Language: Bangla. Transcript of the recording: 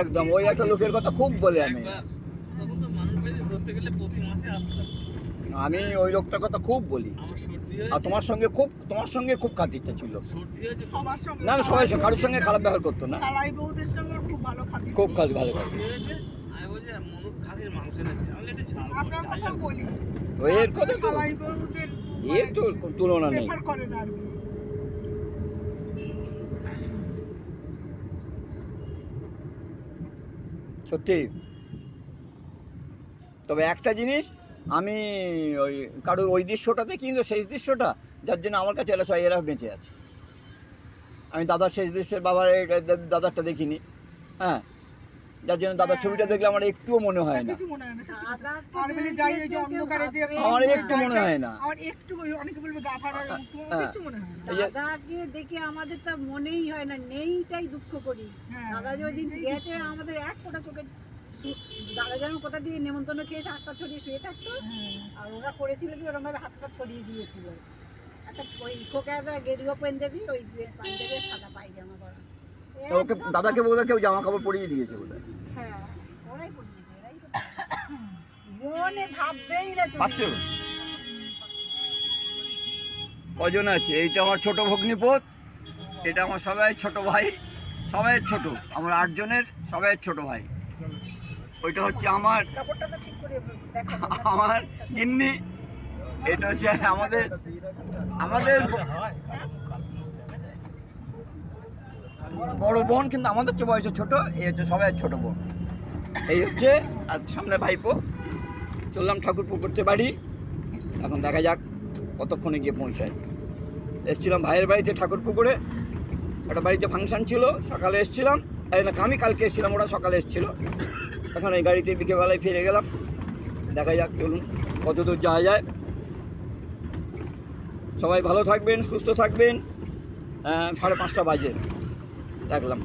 একদম ওই একটা লোকের কথা খুব বলে আমি। আমি ওই লোকটার কথা খুব বলি। আর তোমার সঙ্গে খুব তোমার সঙ্গে খুব খাতিরটা ছিল। না না সবাই কারোর সঙ্গে খারাপ ব্যবহার করতো না। খুব কাজ ভালো এর কথা তো এর তো তুলনা নেই প্রেফার করে না আর কি। সত্যি। তবে একটা জিনিস, আমি ওই কারোর ওই দৃশ্যটাতে কিন্তু শেষ দৃশ্যটা, যার জন্য আমার কাছে এরা সবাই এরা বেঁচে আছে। আমি দাদার শেষ দৃশ্যের বাবার দাদারটা দেখিনি। হ্যাঁ যার জন্য দাদার ছবিটা দেখলে আমার একটুও মনে হয় না। মনে হয় আমার একটু মনে হয় না। হ্যাঁ। মনে হয় দাদাকে দেখে আমাদের তা মনেই হয় না নেইটাই দুঃখ করি। হ্যাঁ, দাদা যেদিন গেছে আমাদের এক ফোঁটা চোখে দাদা যেন কোথা দিয়ে নেমন্তন্ন খেয়ে এসে হাতটা ছড়িয়ে শুয়ে থাকতো। হ্যাঁ। আর ওরা করেছিল কি ওরকম ভাবে হাতটা ছড়িয়ে দিয়েছিল। একটা ওই খোকা একটা গেরুয়া পাঞ্জাবি ওই যে পাঞ্জাবি সাদা পায়জামা পরা। তো ওকে দাদাকে বোধহয় কেউ জামা কাপড় পরিয়ে দিয়েছে বোধহয় হ্যাঁ ওরাই পরিয়েছে এরাই তো মনে ভাববেই না পাচ্ছ? কজন আছে? এইটা আমার ছোট ভগ্নিপথ এটা আমার সবাই ছোট ভাই সবাই ছোট। আমার আটজনের সবাই ছোট ভাই। ওইটা হচ্ছে আমার আমার গিন্নি। এটা হচ্ছে আমাদের আমাদের বড় বোন কিন্তু আমাদের চেয়ে বয়সে ছোট এই হচ্ছে সবাই ছোট বোন। এই হচ্ছে আর সামনে ভাইপো। চললাম ঠাকুরপুর করতে বাড়ি। এখন দেখা যাক কতক্ষণে গিয়ে পৌঁছায়। এসছিলাম ভাইয়ের বাড়িতে ঠাকুর পুকুরে একটা বাড়িতে ফাংশন ছিল, সকালে এসছিলাম। আমি কালকে এসেছিলাম, ওরা সকালে এসেছিল। এখন এই গাড়িতে বিকেলবেলায় ফিরে গেলাম। দেখা যাক, চলুন, কত দূর যাওয়া যায়। সবাই ভালো থাকবেন, সুস্থ থাকবেন। সাড়ে পাঁচটা বাজে। রাখলাম।